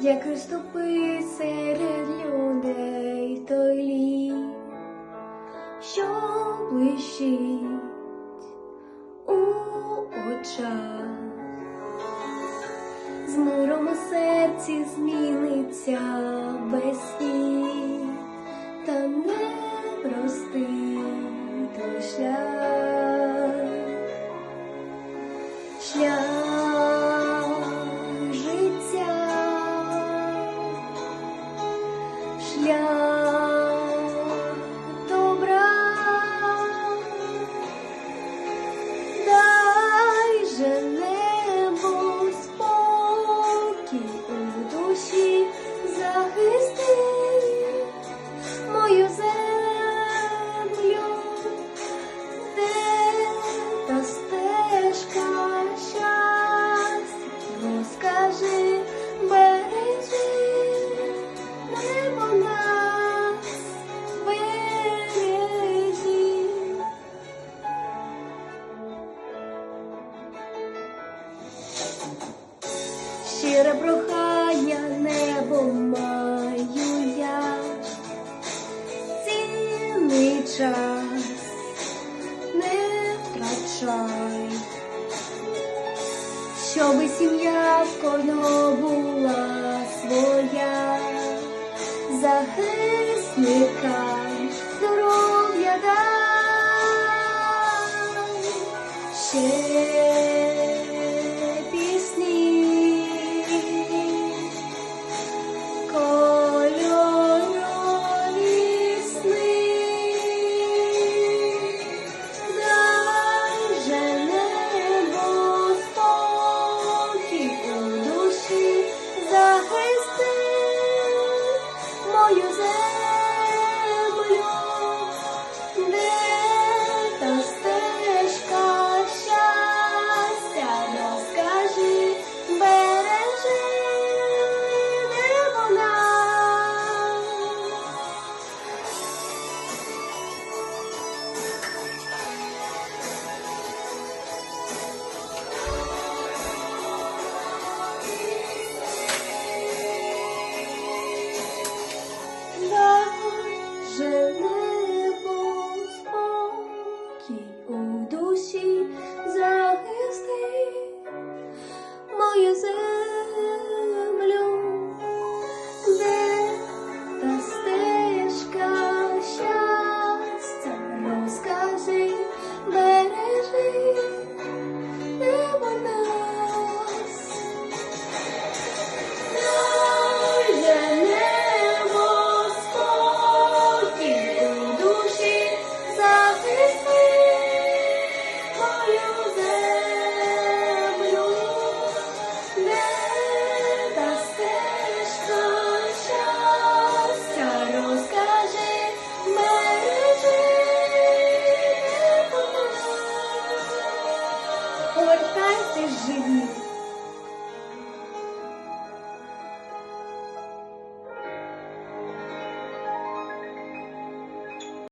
як розступив серед людей той лід, що блищить у очах, з миром у серці зміниться весні. Yeah. щире прохання небо маю я. Цінний час не втрачай, щоби сім'я в кожного була своя, захисника здоров'я 沉默 you.